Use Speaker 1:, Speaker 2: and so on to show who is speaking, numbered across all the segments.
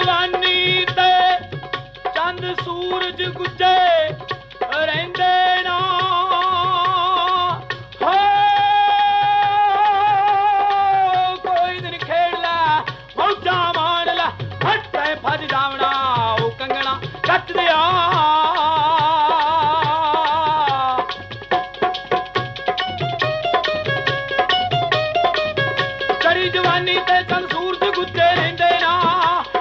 Speaker 1: ਜਵਾਨੀ ਤੇ ਚੰਦ ਸੂਰਜ ਗੁੱਜੇ ਰਹਿੰਦੇ ਨਾ। ਕੋਈ ਦਿਨ ਖੇਡ ਲੈ, ਮੌਜਾਂ ਮਾਣ ਲੈ, ਹੱਟੇ ਭੱਜ ਜਾਵਣਾ, ਉਹ ਕੰਗਣਾ ਕੱਟ ਦਿਆ ਜਵਾਨੀ ਤੇ ਚੰਦ ਸੂਰਜ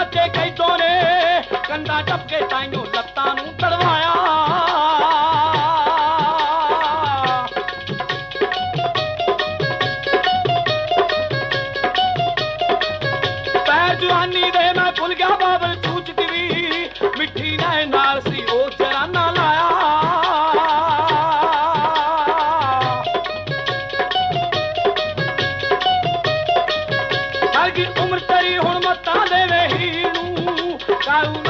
Speaker 1: ਹੋਊ ਚਾਚੇ ਕੈਦੋਂ ਨੇ ਕੰਡਾ ਟੱਪ ਕੇ ਤਾਈਓ ਲੱਤਾਂ ਨੂੰ ਤੜਵਾਇਆ ਪੈਰ ਜਵਾਨੀ ਦੇ ਮੈਂ ਭੁੱਲ ਗਿਆ ਬਾਬਲ ਚੂਚ ਵੀ ਮਿੱਠੀ ਨੈ ਸਾਰੀ ਉਮਰ ਤੇਰੀ ਹੁਣ ਮੱਤਾਂ ਦੇ ਹੀ ਨੂੰ। ਕਾਲੂ